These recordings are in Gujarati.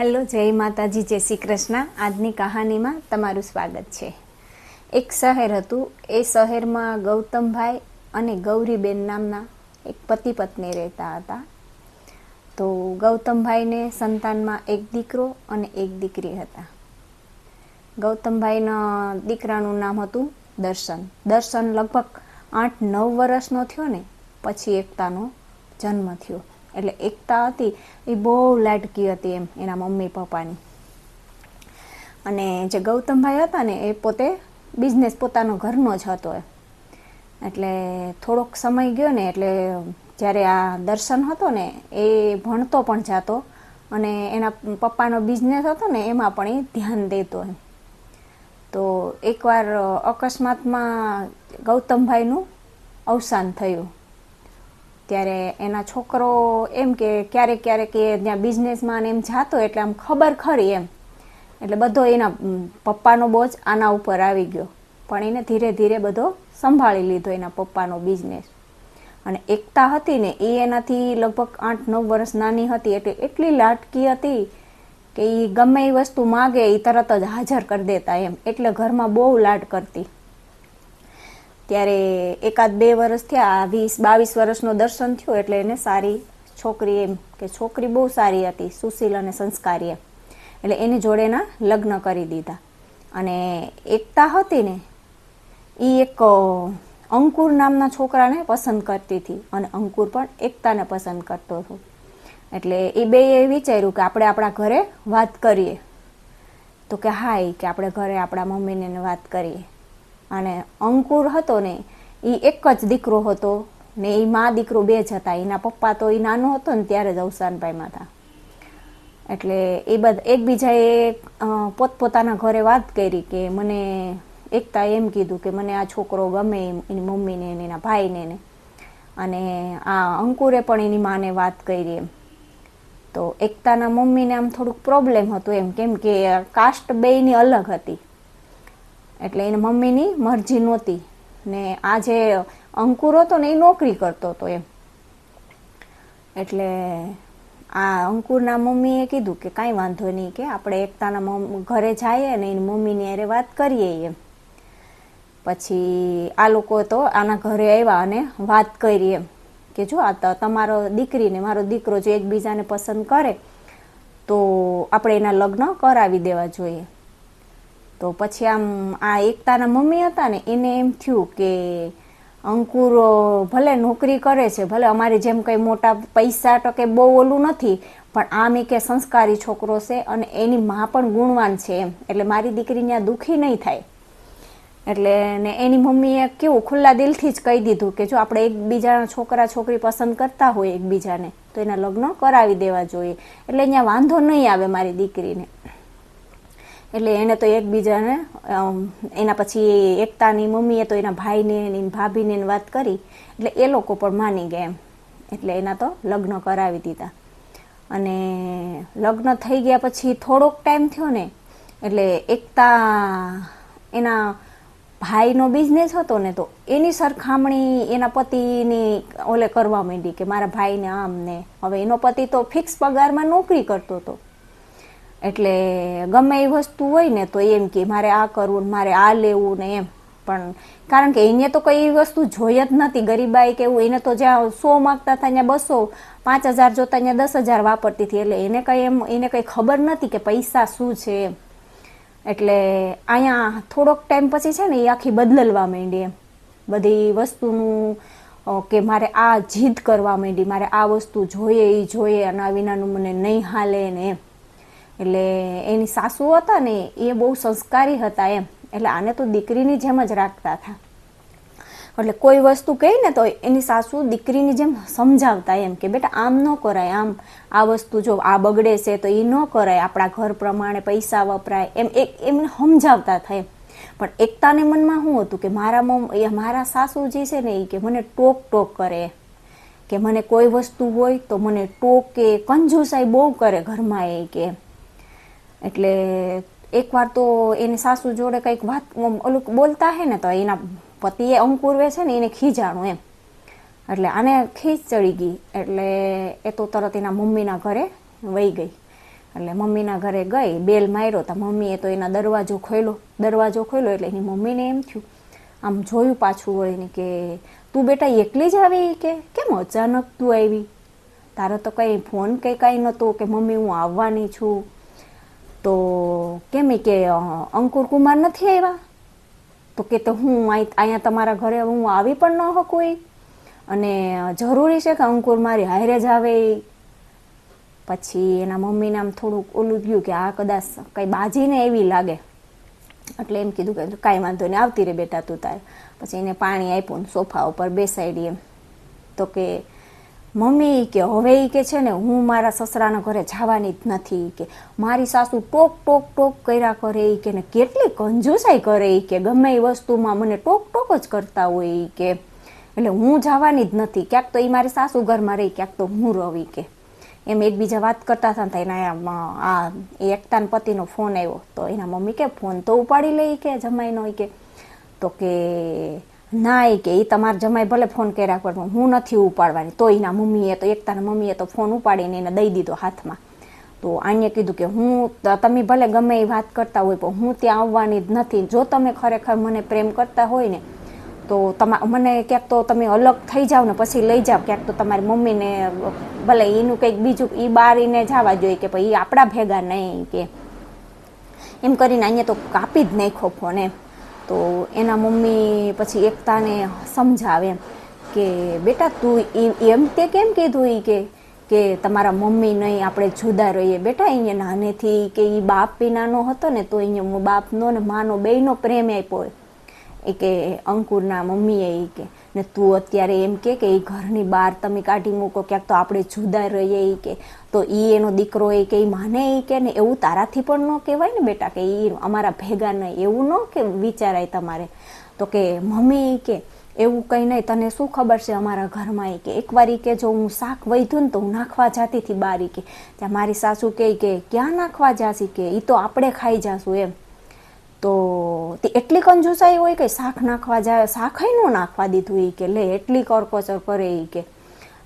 હેલો, જય માતાજી, જય શ્રી કૃષ્ણ. આજની કહાનીમાં તમારું સ્વાગત છે. એક શહેર હતું. એ શહેરમાં ગૌતમભાઈ અને ગૌરીબેન નામના એક પતિ પત્ની રહેતા હતા. તો ગૌતમભાઈને સંતાનમાં એક દીકરો અને એક દીકરી હતા. ગૌતમભાઈના દીકરાનું નામ હતું દર્શન. દર્શન લગભગ આઠ નવ વર્ષનો થયો ને, પછી એકતાનો જન્મ થયો. એટલે એકતા હતી, એ બહુ લાટકી હતી એમ એના મમ્મી પપ્પાની. અને જે ગૌતમભાઈ હતા ને, એ પોતે બિઝનેસ પોતાનો ઘરનો જ હતો એ એટલે થોડોક સમય ગયો ને, એટલે જ્યારે આ દર્શન હતો ને, એ ભણતો પણ જાતો અને એના પપ્પાનો બિઝનેસ હતો ને, એમાં પણ એ ધ્યાન દેતો એમ. તો એકવાર અકસ્માતમાં ગૌતમભાઈનું અવસાન થયું. ત્યારે એના છોકરો એમ કે ક્યારેક ક્યારેક એ ત્યાં બિઝનેસમાં એમ જાતો એટલે આમ ખબર ખરી એમ. એટલે બધો એના પપ્પાનો બોજ આના ઉપર આવી ગયો. પણ એને ધીરે ધીરે બધો સંભાળી લીધો એના પપ્પાનો બિઝનેસ અને એકતા હતી ને એ એનાથી લગભગ આઠ નવ વર્ષ નાની હતી એટલે એટલી લાટકી હતી કે એ ગમે એ વસ્તુ માગે એ તરત જ હાજર કરી દેતા એમ. એટલે ઘરમાં બહુ લાડ કરતી. ત્યારે એકાદ બે વર્ષ થયા વીસ, બાવીસ વર્ષનો દર્શન થયો એટલે એને સારી છોકરી એમ કે છોકરી બહુ સારી હતી, સુશીલ અને સંસ્કારી એટલે એની જોડે એના લગ્ન કરી દીધા. અને એકતા હતી ને એ એક અંકુર નામના છોકરાને પસંદ કરતી હતી. અને અંકુર પણ એકતાને પસંદ કરતો હતો. એટલે એ બે એ વિચાર્યું કે આપણે આપણા ઘરે વાત કરીએ. તો કે હા કે આપણે ઘરે આપણા મમ્મીને વાત કરીએ. અને અંકુર હતો ને એ એક જ દીકરો હતો ને એ મા દીકરો બે જ હતા. એના પપ્પા તો એ નાનો હતો ને ત્યારે જ અવસાનભાઈમાં હતા. એટલે એ બધા, એકબીજાએ પોતપોતાના ઘરે વાત કરી કે મને એકતા એમ કીધું કે મને આ છોકરો ગમે એની મમ્મીને ને એના ભાઈને ને અને આ અંકુરે પણ એની માને વાત કરી એમ. તો એકતાના મમ્મીને આમ થોડુંક પ્રોબ્લેમ હતું એમ, કેમ કે કાસ્ટ બેયની અલગ હતી. એટલે એની મમ્મીની મરજી નહોતી. ને આ જે અંકુર હતો ને એ નોકરી કરતો હતો એમ. એટલે આ અંકુરના મમ્મીએ કીધું કે કાંઈ વાંધો નહીં કે આપણે એકતાના ઘરે જઈએ ને એની મમ્મીની અરે વાત કરીએ એમ. પછી આ લોકો તો આના ઘરે આવ્યા અને વાત કરી એમ કે જો આ તમારો દીકરીને, મારો દીકરો જો એકબીજાને પસંદ કરે તો આપણે એના લગ્ન કરાવી દેવા જોઈએ. તો પછી આમ આ એકતાના મમ્મી હતા ને, એને એમ થયું કે અંકુર ભલે નોકરી કરે છે, ભલે અમારે જેમ કંઈ મોટા પૈસા તો કંઈ બહુ ઓલું નથી, પણ આમ એ કે સંસ્કારી છોકરો છે અને એની મા પણ ગુણવાન છે એમ. એટલે મારી દીકરી ત્યાં દુઃખી નહીં થાય. એટલે ને એની મમ્મીએ કેવું ખુલ્લા દિલથી જ કહી દીધું કે જો આપણે એકબીજાના છોકરા છોકરી પસંદ કરતા હોય એકબીજાને, તો એના લગ્ન કરાવી દેવા જોઈએ. એટલે અહીંયા વાંધો નહીં આવે મારી દીકરીને. એટલે એને તો એકબીજાને એના પછી એકતાની મમ્મીએ તો એના ભાઈને એની ભાભીને વાત કરી. એટલે એ લોકો પણ માની ગયા એમ. એટલે એના તો લગ્ન કરાવી દીધા. અને લગ્ન થઈ ગયા પછી થોડોક ટાઈમ થયો ને, એટલે એકતા એના ભાઈનો બિઝનેસ હતો ને, તો એની સરખામણી એના પતિની ઓલે કરવા માંડી કે મારા ભાઈને આમ ને. હવે એનો પતિ તો ફિક્સ પગારમાં નોકરી કરતો હતો. એટલે ગમે એ વસ્તુ હોય ને, તો એમ કે મારે આ કરવું મારે આ લેવું ને એમ. પણ કારણ કે એને તો કઈ વસ્તુ જોઈ જ નથી. ગરીબાઈ કે એવું, એને તો જ્યાં સો માગતા હતા, ત્યાં બસો, પાંચ હજાર જોતા ત્યાં દસ હજાર વાપરતી હતી. એટલે એને કઈ એમ, એને કઈ ખબર નથી કે પૈસા શું છે એમ. એટલે અહીંયા થોડોક ટાઈમ પછી છે ને, એ આખી બદલવા માંડી એમ. બધી વસ્તુનું કે મારે આ જીદ કરવા માંડી. મારે આ વસ્તુ જોઈએ એ જોઈએ, અને આ વિનાનું મને નહીં હાલે ને એમ. એટલે એની સાસુ હતા ને એ બહુ સંસ્કારી હતા એમ. એટલે આને તો દીકરીની જેમ જ રાખતા હતા. એટલે કોઈ વસ્તુ કહી ને તો એની સાસુ દીકરીની જેમ સમજાવતા એમ કે, બેટા, આમ ન કરાય, આમ આ વસ્તુ જો આ બગડે છે તો એ ન કરાય, આપણા ઘર પ્રમાણે પૈસા વપરાય. એમ એક એમને સમજાવતા થાય પણ એકતાને મનમાં શું હતું કે, મારા મમ મારા સાસુજી છે ને એ કે મને ટોક ટોક કરે. કે મને કોઈ વસ્તુ હોય તો મને ટોકે, કંજુસાઈ બહુ કરે ઘરમાં એ કે. એટલે એકવાર તો એની સાસુ જોડે કંઈક વાત ઓલું બોલતા હે ને તો એના પતિએ અંકુરવે છે ને એને ખીજાણું એમ. એટલે આને ખીચ ચડી ગઈ. એટલે એ તો તરત એના મમ્મીના ઘરે વહી ગઈ. એટલે મમ્મીના ઘરે ગઈ, બેલ માર્યો તો મમ્મીએ તો એના દરવાજો ખોલ્યો દરવાજો ખોલ્યો એટલે એની મમ્મીને એમ થયું, આમ જોયું પાછું વળીને કે તું બેટા એકલી જ આવી કે કેમ અચાનક તું આવી? તારો તો કંઈ ફોન કે કાંઈ નહોતું કે મમ્મી હું આવવાની છું? તો કેમ કે અંકુર કુમાર નથી આવ્યા? તો કે તો હું અહીં- અહીંયા તમારા ઘરે હું આવી પણ ન શકું અને જરૂરી છે કે અંકુર મારી હારે જ આવે. પછી એના મમ્મીને આમ થોડુંક ઓલું ગયું કે આ કદાચ કંઈ બાજીને એવી લાગે. એટલે એમ કીધું કે કાંઈ વાંધો નહીં, આવતી રે બેટા તું તારે. પછી એને પાણી આપ્યું સોફા ઉપર બેસાડી એમ. તો કે મમ્મી કે, હવે એ કે છે ને, હું મારા સસરાના ઘરે જવાની જ નથી કે. મારી સાસુ ટોક ટોક ટોક કર્યા કરે એ કે ને, કેટલી કંજુસાઈ કરે એ કે, ગમે એ વસ્તુમાં મને ટોક ટોક જ કરતા હોય કે. એટલે હું જવાની જ નથી, ક્યાંક તો એ મારી સાસુ ઘરમાં રહી, ક્યાંક તો હું રવી કે. એમ એકબીજા વાત કરતા હતા તો એના આ- એકતાન પતિનો ફોન આવ્યો. તો એના મમ્મી કે, ફોન તો ઉપાડી લઈ કે, જમાઈનો કે. તો કે ના એ કે એ તમારા જમાઈ ભલે ફોન કર્યા પર હું નથી ઉપાડવાની. તો એના મમ્મીએ તો, એકતાના મમ્મીએ તો ફોન ઉપાડીને એને દઈ દીધો હાથમાં. તો આને કીધું કે હું તમે ભલે ગમે એ વાત કરતા હોય, પણ હું ત્યાં આવવાની જ નથી. જો તમે ખરેખર મને પ્રેમ કરતા હોય ને, તો તમા, મને ક્યાંક તો તમે અલગ થઈ જાઓ ને, પછી લઈ જાઓ ક્યાંક તો તમારી મમ્મીને, ભલે એનું કંઈક બીજું એ બારીને જવા જોઈએ કે ભાઈ આપણા ભેગા નહીં કે. એમ કરીને અહીંયા તો કાપી જ નાખ્યો ફોન એમ. તો એના મમ્મી પછી એકતાને સમજાવે એમ કે, બેટા, તું એમ તે કેમ કીધું એ કે કે તમારા મમ્મી નહીં, આપણે જુદા રહીએ. બેટા, અહીંયા નાનેથી કે એ બાપ નાનો હતો ને, તો અહીંયા બાપનો ને માનો બેયનો પ્રેમ આપ્યો એ કે અંકુરના મમ્મીએ એ કે, ને તું અત્યારે એમ કે એ ઘરની બહાર તમે કાઢી મૂકો, ક્યાંક તો આપણે જુદા રહીએ એ કે. તો એ એનો દીકરો એ કે માને એ કે ને એવું તારાથી પણ ન કહેવાય ને બેટા કે એ અમારા ભેગા નહીં એવું ન કે વિચારાય તમારે. તો કે મમ્મી એ કે એવું કંઈ નહીં, તને શું ખબર છે અમારા ઘરમાં એ કે એકવાર કે જો હું શાક વૈધું ને તો હું નાખવા જાતી હતી બારી કે. ત્યાં મારી સાસુ કહે કે ક્યાં નાખવા જાશી કે? એ તો આપણે ખાઈ જાશું એમ. તો તે એટલી કંજુસાઈ હોય કે શાક નાખવા જાય શાક ન નાખવા દીધું એ કે, લે એટલી કરકોચર કરે એ કે.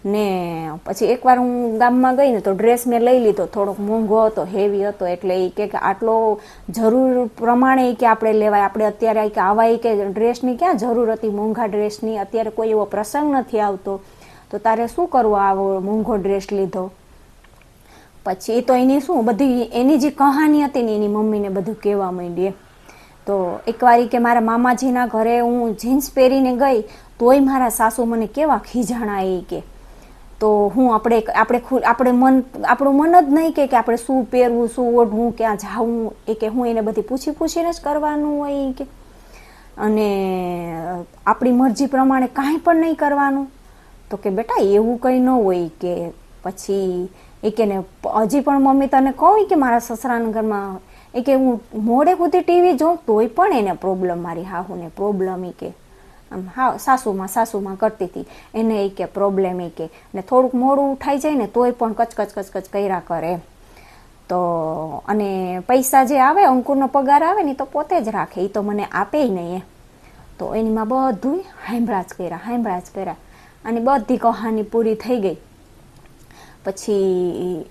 ને પછી એકવાર હું ગામમાં ગઈ ને તો ડ્રેસ મેં લઈ લીધો. થોડોક મોંઘો હતો હેવી હતો, એટલે એ કે આટલો જરૂર પ્રમાણે કે આપણે લેવાય. આપણે અત્યારે કે આવા ઈ કે ડ્રેસની ક્યાં જરૂર હતી? મોંઘા ડ્રેસની અત્યારે કોઈ એવો પ્રસંગ નથી આવતો. તો તારે શું કરવું આવો મોંઘો ડ્રેસ લીધો? પછી એ તો એની શું બધી એની જે કહાની હતી ને એની મમ્મીને બધું કહેવા માંડી તો એકવાર કે મારા મામાજીના ઘરે હું જીન્સ પહેરીને ગઈ, તોય મારા સાસુ મને કેવા ખીજાણા એ કે. તો હું આપણે આપણે આપણે મન આપણું મન જ નહીં કે કે આપણે શું પહેરવું, શું ઓઢવું, ક્યાં જાવું, એ કે હું એને બધી પૂછી પૂછીને જ કરવાનું હોય કે. અને આપણી મરજી પ્રમાણે કાંઈ પણ નહીં કરવાનું. તો કે બેટા એવું કંઈ ન હોય કે પછી એ કે ને હજી પણ મમ્મી તને કહું કે મારા સસરાના ઘરમાં એ કે હું મોડે સુધી ટીવી જોઉં તોય પણ એને પ્રોબ્લેમ મારી હાહુને પ્રોબ્લેમ એ કે. આમ હા, સાસુમાં સાસુમાં કરતી હતી. એને એ કે પ્રોબ્લેમ એ કે. ને થોડુંક મોડું ઉઠાઈ જાય ને તોય પણ કચકચ કચકચ કર્યા કરે. તો અને પૈસા જે આવે, અંકુરનો પગાર આવે ને તો પોતે જ રાખે. એ તો મને આપે નહીં એ. તો એનીમાં બધું હાંભળા કર્યા હાંભળા કર્યા. અને બધી કહાની પૂરી થઈ ગઈ. પછી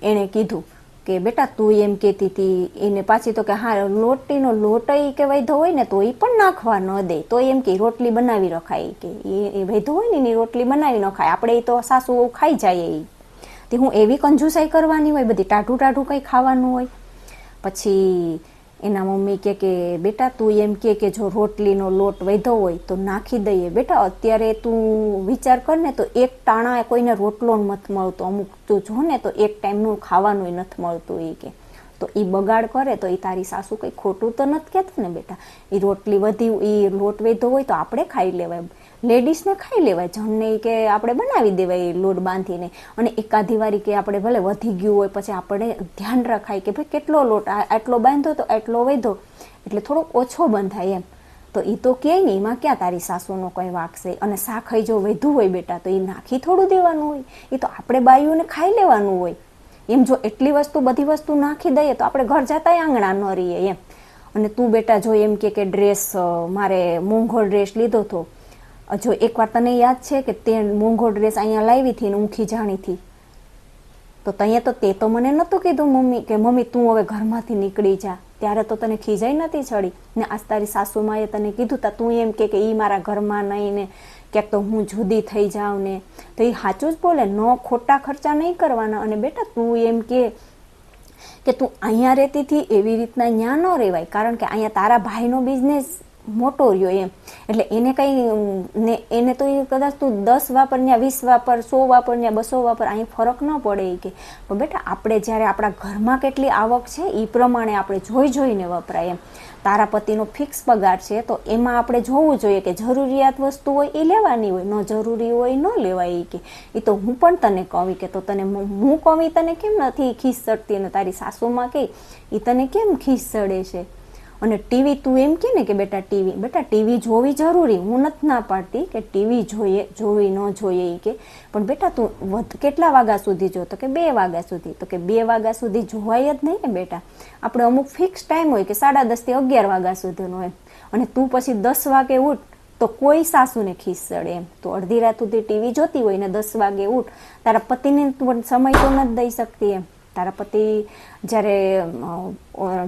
એણે કીધું કે બેટા તું એમ કહેતી હતી, એને પાછી તો કે હા લોટીનો લોટ એ કે વૈધો હોય ને, તો એ પણ નાખવા ન દે. તો એમ કે રોટલી બનાવી રખાય. કે એ વૈધો હોય ને, એની રોટલી બનાવી ન ખાય. આપણે એ તો સાસુ ખાઈ જાય એ તે હું એવી કંજુસાઈ કરવાની હોય, બધી ટાઢું ટાઢું કંઈ ખાવાનું હોય. પછી એના મમ્મી કે કે, બેટા, તું એમ કે કે જો રોટલીનો લોટ વધ્યો હોય તો નાખી દઈએ. બેટા, અત્યારે તું વિચાર કર ને, તો એક ટાણા કોઈને રોટલો નથી મળતો. અમુક તું જો ને, તો એક ટાઈમનું ખાવાનું નથી મળતું. એ કે તો એ બગાડ કરે તો એ તારી સાસુ કંઈ ખોટું તો નથી કહેતું ને, બેટા? એ રોટલી વધી એ લોટ વધ્યો હોય તો આપણે ખાઈ લેવાય. લેડીઝને ખાઈ લેવાય, જણને કે આપણે બનાવી દેવાય લોટ બાંધીને. અને એકાધી વારી કે આપણે ભલે વધી ગયું હોય, પછી આપણે ધ્યાન રખાય કે ભાઈ કેટલો લોટ આટલો બાંધો તો આટલો વધો. એટલે થોડોક ઓછો બંધાય એમ. તો એ તો કહે ને, એમાં ક્યાં તારી સાસુનો કંઈ વાગશે અને શાખાઈ જો વધ્યું હોય બેટા, તો એ નાખી થોડું દેવાનું હોય. એ તો આપણે બાયુને ખાઈ લેવાનું હોય. એમ જો એટલી વસ્તુ, બધી વસ્તુ નાખી દઈએ, તો આપણે ઘર જતા આંગણા ન રહીએ એમ. અને તું બેટા જો એમ કે ડ્રેસ મારે મોંઘો ડ્રેસ લીધો હતો જો એકવાર તને યાદ છે કે તે મોંઘો ડ્રેસ અહીંયા લાવી હતી ને હું ખીજાણીથી તો ત્યાં તો તે તો મને નહોતું કીધું, મમ્મી, કે મમ્મી, તું હવે ઘરમાંથી નીકળી જા. ત્યારે તો તને ખીજાઈ નથી ચડી. ને આજ તારી સાસુમાએ તને કીધું તા, તું એમ કે એ મારા ઘરમાં નહીં ને, ક્યાંક તો હું જુદી થઈ જાઉં ને. તો એ સાચું જ બોલે, ન ખોટા ખર્ચા નહીં કરવાના. અને બેટા, તું એમ કે કે તું અહીંયા રહેતી હતી એવી રીતના ત્યાં ન રહેવાય. કારણ કે અહીંયા તારા ભાઈનો બિઝનેસ મોટો રહ્યો એમ. એટલે એને કંઈ ને એને તો એ કદાચ તું દસ વાપર વીસ વાપર, સો વાપર બસો વાપર, અહીં ફરક ન પડે એ કે. બેટા, આપણે જ્યારે આપણા ઘરમાં કેટલી આવક છે એ પ્રમાણે આપણે જોઈ જોઈને વપરાય એમ. તારા પતિનો ફિક્સ પગાર છે, તો એમાં આપણે જોવું જોઈએ કે જરૂરિયાત વસ્તુ હોય એ લેવાની હોય, ન જરૂરી હોય ન લેવાય એ કે. એ તો હું પણ તને કહું કે તો તને હું કહું તને કેમ નથી ખીસ ચડતી? અને તારી સાસુમાં કહી એ તને કેમ ખીસ ચડે છે? અને ટીવી તું એમ કે ને કે બેટા ટીવી બેટા ટીવી જોવી જરૂરી. હું નથી ના પાડતી કે ટીવી જોઈએ, જોવી ન જોઈએ એ કે. પણ બેટા તું વધ, કેટલા વાગ્યા સુધી જો? તો કે બે વાગ્યા સુધી. તો કે બે વાગ્યા સુધી જોવાય જ નહીં ને બેટા. આપણે અમુક ફિક્સ ટાઈમ હોય કે સાડા દસથી અગિયાર વાગ્યા સુધીનો હોય અને તું પછી દસ વાગે ઉઠ, તો કોઈ સાસુને ખીસ ચડે એમ. તો અડધી રાત સુધી ટીવી જોતી હોય ને દસ વાગે ઉઠ. તારા પતિને તું સમય તો નથી દઈ શકતી એમ. તારા પતિ જ્યારે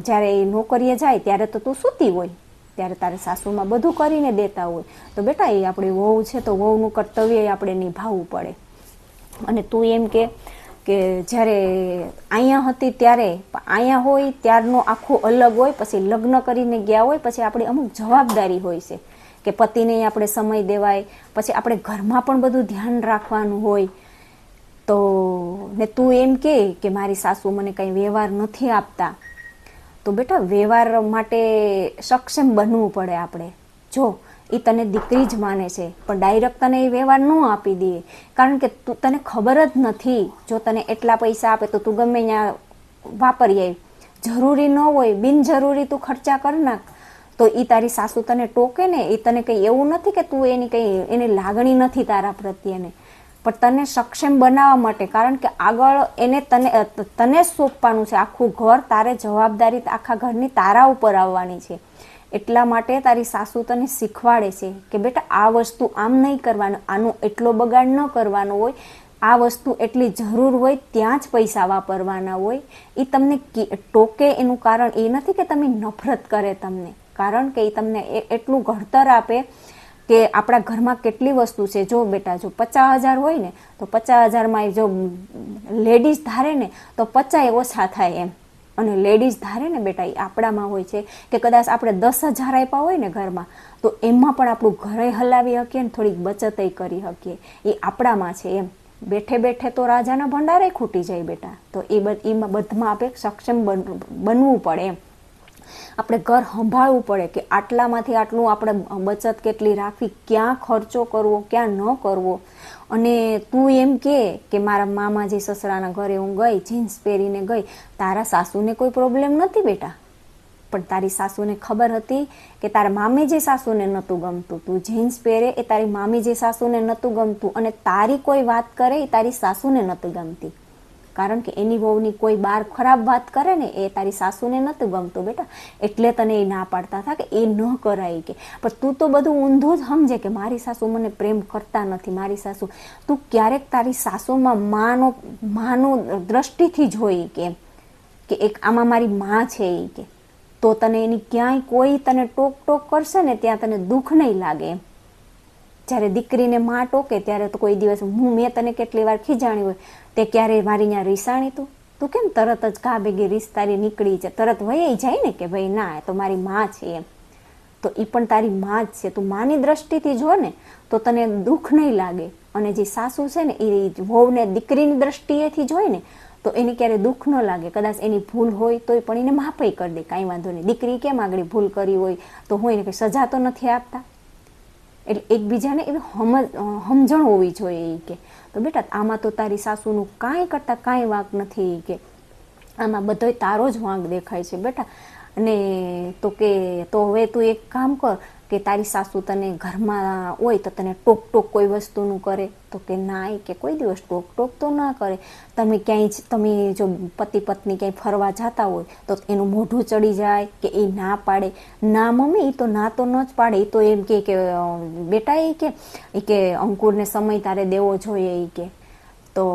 જ્યારે એ નોકરીએ જાય ત્યારે તો તું સૂતી હોય. ત્યારે તારે સાસુમાં બધું કરીને દેતા હોય. તો બેટા, એ આપણી વહુ છે તો વહુનું કર્તવ્ય આપણે નિભાવવું પડે. અને તું એમ કે કે જ્યારે અહીંયા હતી ત્યારે, અહીંયા હોય ત્યારનો આખું અલગ હોય, પછી લગ્ન કરીને ગયા હોય, પછી આપણી અમુક જવાબદારી હોય છે. કે પતિને આપણે સમય દેવાય, પછી આપણે ઘરમાં પણ બધું ધ્યાન રાખવાનું હોય. તો ને તું એમ કે કે મારી સાસુ મને કંઈ વ્યવહાર નથી આપતા. તો બેટા, વ્યવહાર માટે સક્ષમ બનવું પડે આપણે. જો એ તને દીકરી જ માને છે, પણ ડાયરેક્ટ તને એ વ્યવહાર ન આપી દે. કારણ કે તું, તને ખબર જ નથી, જો તને એટલા પૈસા આપે તો તું ગમે ત્યાં વાપરી આવી જરૂરી ન હોય, બિનજરૂરી તું ખર્ચા કર નાખ. તો એ તારી સાસુ તને ટોકે ને એ તને કંઈ એવું નથી કે તું એની કંઈ, એની લાગણી નથી તારા પ્રત્યેને. પણ તને સક્ષમ બનાવવા માટે, કારણ કે આગળ એને તને તને સોંપવાનું છે. આખું ઘર તારે જવાબદારી આખા ઘરની તારા ઉપર આવવાની છે. એટલા માટે તારી સાસુ તને શીખવાડે છે કે બેટા, આ વસ્તુ આમ નહીં કરવાનું, આનું એટલો બગાડ ન કરવાનો હોય. આ વસ્તુ એટલી જરૂર હોય ત્યાં જ પૈસા વાપરવાના હોય. એ તમને ટોકે એનું કારણ એ નથી કે તમે નફરત કરે તમને. કારણ કે એ તમને એટલું ઘડતર આપે કે આપણા ઘરમાં કેટલી વસ્તુ છે, જો બેટા જો પચાસ હજાર હોય ને, તો પચાસ હજારમાં જો લેડીઝ ધારે ને, તો પચાસ ઓછા થાય એમ. અને લેડીઝ ધારે ને બેટા એ આપણામાં હોય છે, કે કદાચ આપણે દસ હજાર આપ્યા હોય ને ઘરમાં, તો એમાં પણ આપણું ઘરે હલાવી શકીએ ને થોડીક બચત કરી શકીએ. એ આપણામાં છે એમ. બેઠે બેઠે તો રાજાના ભંડારે ખૂટી જાય બેટા. તો એ બધમાં આપણે સક્ષમ બનવું પડે એમ. આપણે ઘર સંભાળવું પડે કે આટલામાંથી આટલું આપણે બચત કેટલી રાખવી, ક્યાં ખર્ચો કરવો, ક્યાં ન કરવો. અને તું એમ કે કે મારા મામાજી સસરાના ઘરે હું ગઈ, જીન્સ પહેરીને ગઈ, તારા સાસુને કોઈ પ્રોબ્લેમ નથી બેટા. પણ તારી સાસુને ખબર હતી કે તારા મામી જે સાસુને નહોતું ગમતું. તું જીન્સ પહેરે એ તારી મામી જે સાસુને નહોતું ગમતું અને તારી કોઈ વાત કરે એ તારી સાસુને નહોતી ગમતી. કારણ કે એની વહુની કોઈ બાર ખરાબ વાત કરે ને, એ તારી સાસુને નહોતું ગમતું બેટા. એટલે તને એ ના પાડતા હતા કે એ ન કરાય કે. પણ તું તો બધું ઊંધું જ સમજે કે મારી સાસુ મને પ્રેમ કરતા નથી, મારી સાસુ. તું ક્યારેક તારી સાસુમાં માનો માનો દ્રષ્ટિથી જોઈ કે કે એક આમાં મારી માં છે એ કે. તો તને એની ક્યાંય કોઈ તને ટોક ટોક કરશે ને, ત્યાં તને દુઃખ નહીં લાગે એમ. જ્યારે દીકરીને માં ટોકે ત્યારે તો કોઈ દિવસ, હું, મેં તને કેટલી વાર ખીજાણી હોય, તે ક્યારે મારી ત્યાં રીસાણી તું? તું કેમ તરત જ કા ભેગી રીસ તારી નીકળી છે? તરત વહી જાય ને કે, ભાઈ, ના તો મારી માં છે એમ. તો એ પણ તારી માં જ છે. તું માની દ્રષ્ટિથી જો ને, તો તને દુઃખ નહીં લાગે. અને જે સાસુ છે ને એ વહુને દીકરીની દ્રષ્ટિએથી જોઈ ને, તો એને ક્યારે દુઃખ ન લાગે. કદાચ એની ભૂલ હોય, તોય પણ એને માફી કરી દે. કાંઈ વાંધો નહીં. દીકરી કેમ આગળ ભૂલ કરી હોય? તો હું એને કંઈ સજા તો નથી આપતા? એટલે એકબીજાને એવી સમજણ હોવી જોઈએ કે, તો બેટા, આમાં તો તારી સાસુનું કાંઈ કરતાં કાંઈ વાંક નથી કે, આમાં બધોય તારો જ વાંક દેખાય છે બેટા. અને તો કે, તો હવે તું એક કામ કર કે તારી સાસુ તને ઘરમાં હોય તો તને ટોક ટોક કોઈ વસ્તુનું કરે, તો કે ના કે કોઈ દિવસ ટોક ટોક તો ના કરે. તમે ક્યાંય જ, તમે જો પતિ પત્ની ક્યાંય ફરવા જતા હોય, તો એનું મોઢું ચડી જાય કે એ ના પાડે. ના મમ્મી એ તો ના તો ન જ પાડે. એ તો એમ કે બેટા એ કે એ કે અંકુરને સમય તારે દેવો જોઈએ એ કે. તો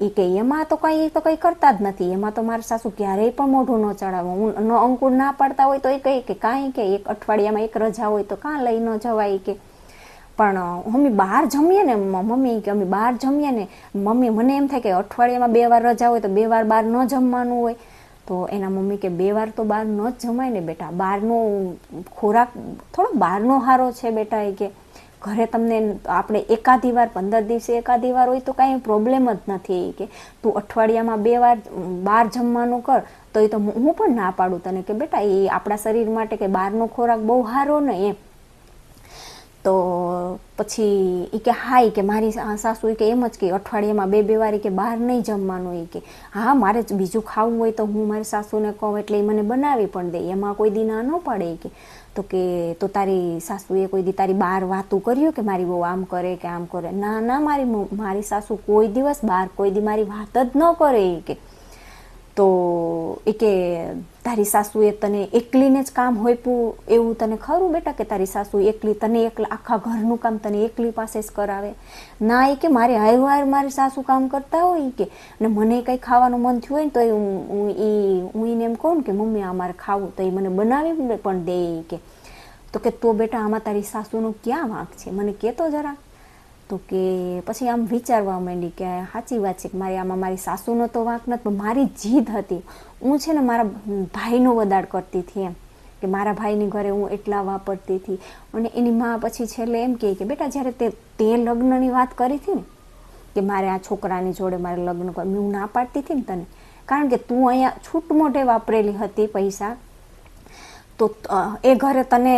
એ કે એમાં તો કંઈ તો કંઈ કરતા જ નથી. એમાં તો મારા સાસુ ક્યારેય પણ મોઢું ન ચડાવો. હું ન અંકુર ના પાડતા હોય તો એ કહે કે કાંઈ કે, એક અઠવાડિયામાં એક રજા હોય તો કાં લઈ ન જવાય કે. પણ મમ્મી બહાર જમીએ ને મમ્મી કે અમે બહાર જમીએ ને, મમ્મી મને એમ થાય કે અઠવાડિયામાં બે વાર રજા હોય તો બે વાર બહાર ન જમવાનું હોય. તો એના મમ્મી કે બે વાર તો બહાર ન જ જમાય ને બેટા. બહારનો ખોરાક થોડો બહારનો હારો છે બેટા એ કે. ઘરે તમને આપણે એકાદી વાર, પંદર દિવસે એકાદી વાર હોય તો કાંઈ પ્રોબ્લેમ જ નથી. કે તું અઠવાડિયામાં બે વાર બહાર જમવાનું કર તો એ તો હું પણ ના પાડું તને કે બેટા, એ આપણા શરીર માટે કે બહારનો ખોરાક બહુ સારો ને એમ. તો પછી એ કે હા, ઈ કે મારી સાસુ કે એમ જ કે અઠવાડિયામાં બે બે વાર કે બહાર નહીં જમવાનું એ કે. હા, મારે બીજું ખાવું હોય તો હું મારી સાસુને કહું એટલે એ મને બનાવી પણ દે. એમાં કોઈ દી ના ન પડે કે. તો કે, તો તારી સાસુએ કોઈ દી તારી બહાર વાતું કર્યું કે મારી બહુ આમ કરે કે આમ કરે? ના ના, મારી મારી સાસુ કોઈ દિવસ બહાર કોઈ દી મારી વાત જ ન કરે એ કે. તો એ કે તારી સાસુએ તને એકલીને જ કામ હોઈપું એવું તને ખરું બેટા કે તારી સાસુ એકલી તને એકલા આખા ઘરનું કામ તને એકલી પાસે જ કરાવે? ના, એ કે મારે હાર હાર મારી સાસુ કામ કરતા હોય કે. અને મને કંઈ ખાવાનું મન થયું હોય ને તો એ હું એ હું એને એમ કહું ને કે મમ્મી આ મારે ખાવું તો એ મને બનાવી પણ દે કે. તો કે તો બેટા આમાં તારી સાસુનું ક્યાં વાંક છે? મને કહેતો જરા. તો કે પછી આમ વિચારવા માંડી કે સાચી વાત છે કે મારી આમાં મારી સાસુનો તો વાંક નથી પણ મારી જીદ હતી. હું છે ને મારા ભાઈનો વદાડ કરતી હતી એમ. કે મારા ભાઈની ઘરે હું એટલા વાપરતી હતી. અને એની મા પછી છેલ્લે એમ કહે કે બેટા જ્યારે તે તે લગ્નની વાત કરી હતી ને, કે મારે આ છોકરાની જોડે મારે લગ્ન કર હું ના પાડતી હતી ને તને. કારણ કે તું અહીંયા છૂટ મોઢે વાપરેલી હતી પૈસા. તો એ ઘરે તને,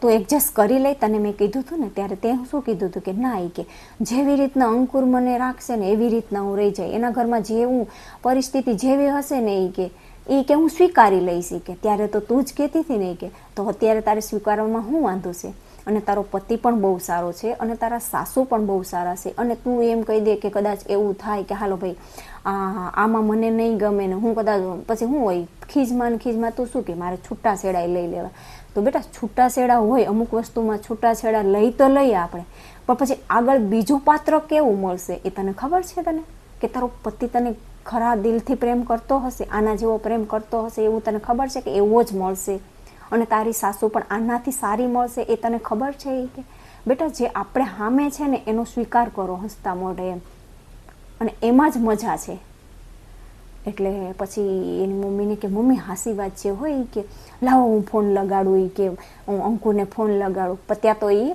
તું એડજસ્ટ કરી લઈ તને મેં કીધું હતું ને ત્યારે તે શું કીધું હતું કે ના, એ કે જેવી રીતના અંકુર મને રાખશે ને એવી રીતના હું રહી જાય. એના ઘરમાં જેવું પરિસ્થિતિ જેવી હશે ને એ કે એ કે હું સ્વીકારી લઈશ કે. ત્યારે તો તું જ કહેતી હતી ને કે, તો અત્યારે તારે સ્વીકારવામાં શું વાંધો છે? અને તારો પતિ પણ બહુ સારો છે અને તારા સાસુ પણ બહુ સારા છે. અને તું એમ કહી દે કે કદાચ એવું થાય કે, હાલો ભાઈ આમાં મને નહીં ગમે ને હું કદાચ, પછી શું હોય, ખીજમાં ને ખીજમાં તું શું કે મારે છૂટા છેડા લઈ લેવા. તો બેટા, છૂટા છેડા હોય, અમુક વસ્તુમાં છૂટા છેડા લઈ તો લઈએ આપણે. પણ પછી આગળ બીજું પાત્ર કેવું મળશે એ તને ખબર છે તને? કે તારો પતિ તને ખરા દિલથી પ્રેમ કરતો હશે, આના જેવો પ્રેમ કરતો હશે એવું તને ખબર છે કે એવો જ મળશે? અને તારી સાસુ પણ આનાથી સારી મળશે એ તને ખબર છે કે? બેટા, જે આપણે હામે છે ને એનો સ્વીકાર કરો હસતા મોઢે એમ. અને એમાં જ મજા છે. એટલે પછી એની મમ્મીને કે, મમ્મી, હાસી વાત જે હોય કે, લાવો હું ફોન લગાડું કે, હું અંકુરને ફોન લગાડું. પણ ત્યાં તો એ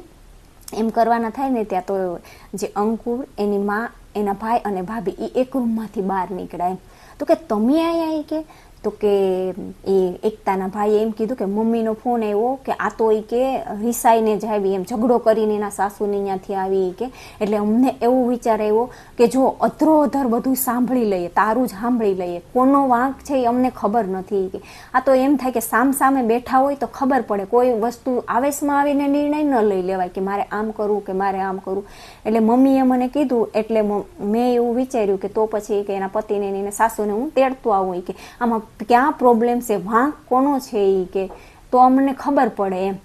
એમ કરવાના થાય ને, ત્યાં તો જે અંકુર, એની માં, એના ભાઈ અને ભાભી એ એક રૂમમાંથી બહાર નીકળાય. તો કે, તમે અહીંયા કે? તો કે એ એકતાના ભાઈએ એમ કીધું કે મમ્મીનો ફોન આવ્યો કે આ તો એ કે રિસાઈને જ આવી, એમ ઝઘડો કરીને એના સાસુની ત્યાંથી આવી કે. એટલે અમને એવો વિચાર આવ્યો કે જો અધરો અધર બધું સાંભળી લઈએ, તારું જ સાંભળી લઈએ, કોનો વાંક છે એ અમને ખબર નથી કે. આ તો એમ થાય કે સામ સામે બેઠા હોય તો ખબર પડે, કોઈ વસ્તુ આવેશમાં આવીને નિર્ણય ન લઈ લેવાય કે મારે આમ કરવું કે મારે આમ કરવું. એટલે મમ્મીએ મને કીધું, એટલે મ- એવું વિચાર્યું કે તો પછી કે એના પતિને એને સાસુને હું તેડતો આવું કે આમાં ક્યાં પ્રોબ્લેમ છે, વાંક કોનો છે એ કે તો અમને ખબર પડે એમ.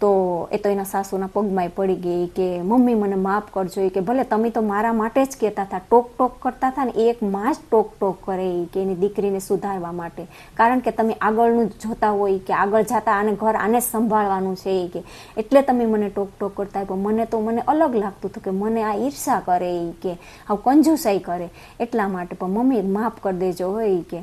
તો એ તો એના સાસુના પગમાંય પડી ગઈ કે મમ્મી મને માફ કરજો કે ભલે તમે તો મારા માટે જ કહેતા હતા, ટોક ટોક કરતા હતા ને એ એક માં જ ટોક ટોક કરે કે એની દીકરીને સુધારવા માટે. કારણ કે તમે આગળનું જોતા હોય કે આગળ જતા આને ઘર આને સંભાળવાનું છે એ કે. એટલે તમે મને ટોક ટોક કરતા પણ મને તો મને અલગ લાગતું હતું કે મને આ ઈર્ષા કરે એ કે, આવું કંજુસાઈ કરે. એટલા માટે પણ મમ્મી માફ કરી દેજો હોય કે.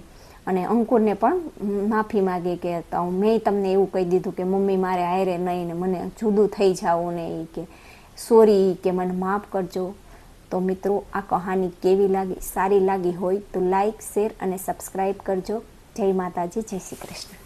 અને અંકુરને પણ માફી માગી કે મેં તમને એવું કહી દીધું કે મમ્મી મારે હારે નહીં ને મને જુદું થઈ જાવું ને એ કે સોરી કે, મને માફ કરજો. તો મિત્રો, આ કહાની કેવી લાગી? સારી લાગી હોય તો લાઈક શેર અને સબસ્ક્રાઈબ કરજો. જય માતાજી, જય શ્રી કૃષ્ણ.